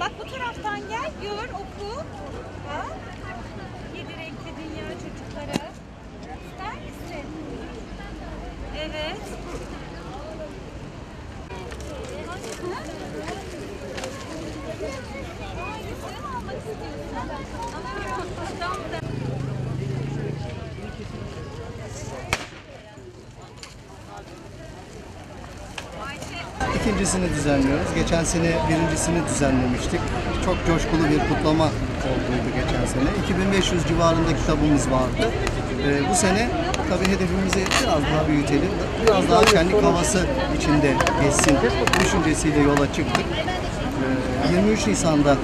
Bak bu taraftan gel, gör, oku. Bak. İkincisini düzenliyoruz. Geçen sene birincisini düzenlemiştik. Çok coşkulu bir kutlama olduydu geçen sene. 2500 civarında kitabımız vardı. Ee, bu sene tabii hedefimizi biraz daha büyütelim. Biraz daha şenlik havası içinde geçsin düşüncesiyle yola çıktık. Ee, 23 Nisan'da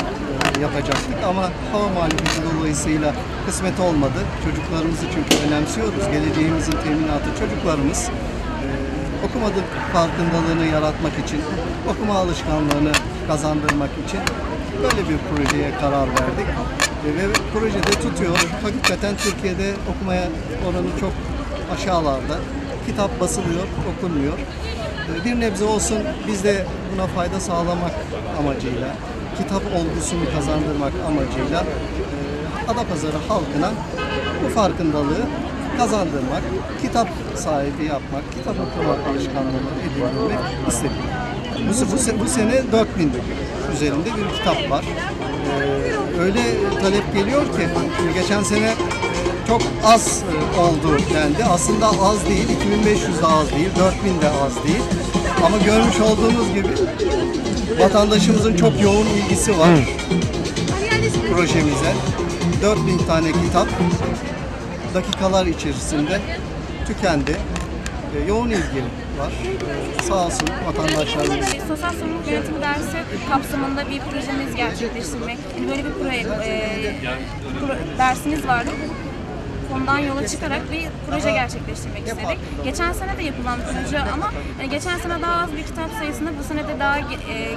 yapacaktık ama hava mağlubiyeti dolayısıyla kısmet olmadı. Çocuklarımızı çünkü önemsiyoruz. Geleceğimizin teminatı çocuklarımız. Okumadık farkındalığını yaratmak için, okuma alışkanlığını kazandırmak için böyle bir projeye karar verdik. Ve projede tutuyor. Hakikaten Türkiye'de okumaya oranı çok aşağılarda. Kitap basılıyor, okunmuyor. Ee, Bir nebze olsun biz de buna fayda sağlamak amacıyla, kitap olgusunu kazandırmak amacıyla e, Adapazarı halkına bu farkındalığı kazandırmak, kitap sahibi yapmak, kitap okuma alışkanlığı edinmek istedik. Bu, bu, bu sene 4000 üzerinde bir kitap var. Ee, öyle talep geliyor ki geçen sene e, çok az e, oldu dendi. Aslında az değil, 2500 de az değil, 4000 de az değil. Ama görmüş olduğunuz gibi vatandaşımızın çok yoğun ilgisi var projemize. 4000 tane kitap dakikalar içerisinde tükendi. E, yoğun ilgi var. E, sağ olsun vatandaşlarımız. Sosyal sorumluluk yönetimi dersi kapsamında bir projemiz gerçekleştirmek. Yani böyle bir proje, e, pro- dersimiz vardı. Ondan yola çıkarak bir proje gerçekleştirmek istedik. Geçen sene de yapılan proje ama e, geçen sene daha az bir kitap sayısında bu sene de daha e,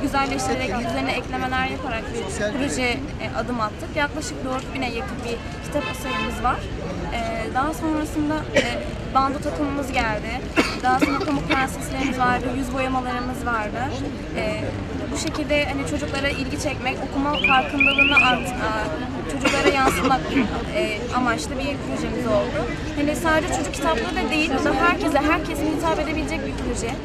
güzelleştirerek, üzerine eklemeler yaparak bir proje e, adım attık. Yaklaşık 4000'e yakın bir kitap sayımız var. E, daha sonrasında e, bando takımımız geldi. Daha sonra pamuk prenseslerimiz vardı, yüz boyamalarımız vardı. E, bu şekilde hani çocuklara ilgi çekmek, okuma farkındalığını art, çocuklara yansıtmak e, amaçlı bir projemiz oldu. Hani sadece çocuk kitapları da değil, herkese, herkesin hitap edebilecek bir proje.